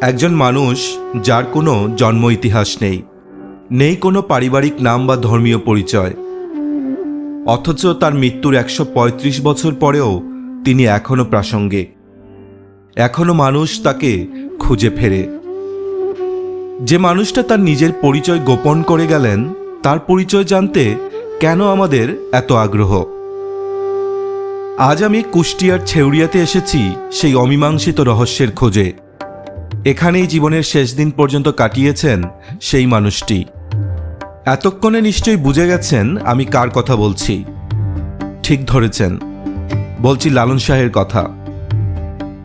একজন মানুষ যার কোনো জন্ম ইতিহাস নেই নেই কোনো পারিবারিক নাম বা ধর্মীয় পরিচয়। অথচ তার মৃত্যুর একশো পঁয়ত্রিশ বছর পরেও তিনি এখনও প্রাসঙ্গিক। এখনও মানুষ তাকে খুঁজে ফেরে। যে মানুষটা তার নিজের পরিচয় গোপন করে গেলেন, তার পরিচয় জানতে কেন আমাদের এত আগ্রহ? আজ আমি কুষ্টিয়ার ছেউড়িয়াতে এসেছি সেই অমীমাংসিত রহস্যের খোঁজে। এখানেই জীবনের শেষ দিন পর্যন্ত কাটিয়েছেন সেই মানুষটি। এতক্ষণে নিশ্চয়ই বুঝে গেছেন আমি কার কথা বলছি। ঠিক ধরেছেন। বলছি লালন শাহের কথা।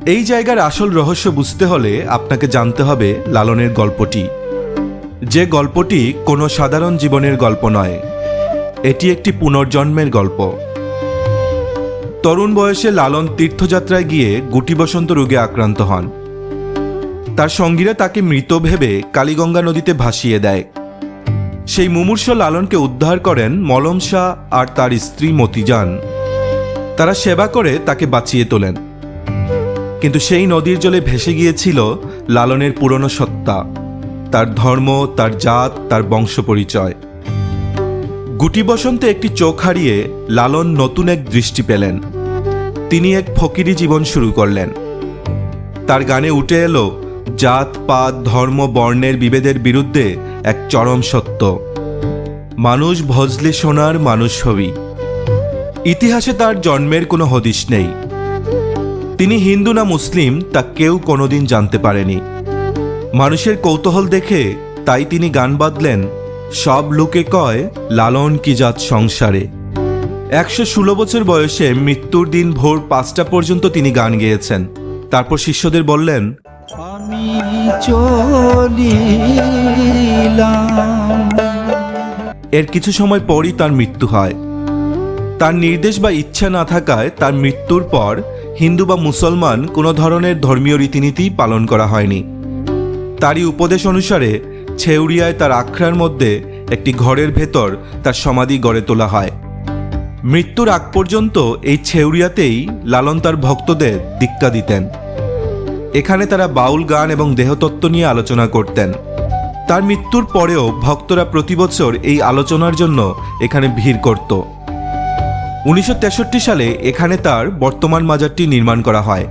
এই জায়গার আসল রহস্য বুঝতে হলে আপনাকে জানতে হবে লালনের গল্পটি। যে গল্পটি কোনো সাধারণ জীবনের গল্প নয়। এটি একটি পুনর্জন্মের গল্প। তরুণ বয়সে লালন তীর্থযাত্রায় গিয়ে গুটি বসন্ত রোগে আক্রান্ত হন। তার সঙ্গীরা তাকে মৃত ভেবে কালীগঙ্গা নদীতে ভাসিয়ে দেয়। সেই মুমূর্ষ লালনকে উদ্ধার করেন মলম শাহ আর তার স্ত্রী মতিজান। তারা সেবা করে তাকে বাঁচিয়ে তোলেন। কিন্তু সেই নদীর জলে ভেসে গিয়েছিল লালনের পুরনো সত্তা। তার ধর্ম, তার জাত, তার বংশ পরিচয় গুটি বসন্তে একটি চোখ হারিয়ে লালন নতুন এক দৃষ্টি পেলেন। তিনি এক ফকিরি জীবন শুরু করলেন। তার গানে উঠে এলো জাত, পাত, ধর্ম, বর্ণের বিভেদের বিরুদ্ধে এক চরম সত্য। মানুষ ভজলে সোনার মানুষ হবি। ইতিহাসে তার জন্মের কোনো হদিশ নেই। তিনি হিন্দু না মুসলিম, তা কেউ কোনোদিন জানতে পারেনি। মানুষের কৌতূহল দেখে তাই তিনি গান বাঁধলেন, সব লোকে কয়, লালন কি জাত সংসারে। একশো ষোলো বছর বয়সে মৃত্যুর দিন ভোর পাঁচটা পর্যন্ত তিনি গান গেয়েছেন। তারপর শিষ্যদের বললেন আমি এর কিছু সময় পরই তার মৃত্যু হয়। তার নির্দেশ বা ইচ্ছা না থাকায় তার মৃত্যুর পর হিন্দু বা মুসলমান কোনো ধরনের ধর্মীয় রীতিনীতি পালন করা হয়নি। তারই উপদেশ অনুসারে ছেউরিয়ায় তার আখড়ার মধ্যে একটি ঘরের ভেতর তার সমাধি গড়ে তোলা হয়। মৃত্যুর আগ পর্যন্ত এই ছেউরিয়াতেই লালন তার ভক্তদের দীক্ষা দিতেন। এখানে তারা বাউল গান এবং দেহতত্ত্ব নিয়ে আলোচনা করতেন। তার মৃত্যুর পরেও ভক্তরা প্রতি বছর এই আলোচনার জন্য এখানে ভিড় করত। উনিশশো তেষট্টি সালে এখানে তার বর্তমান মাজারটি নির্মাণ করা হয়।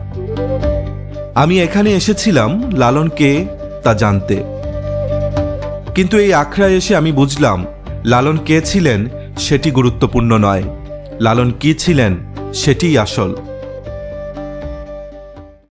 আমি এখানে এসেছিলাম লালন কে তা জানতে। কিন্তু এই আখড়ায় এসে আমি বুঝলাম, লালন কে ছিলেন সেটি গুরুত্বপূর্ণ নয়। লালন কি ছিলেন সেটিই আসল।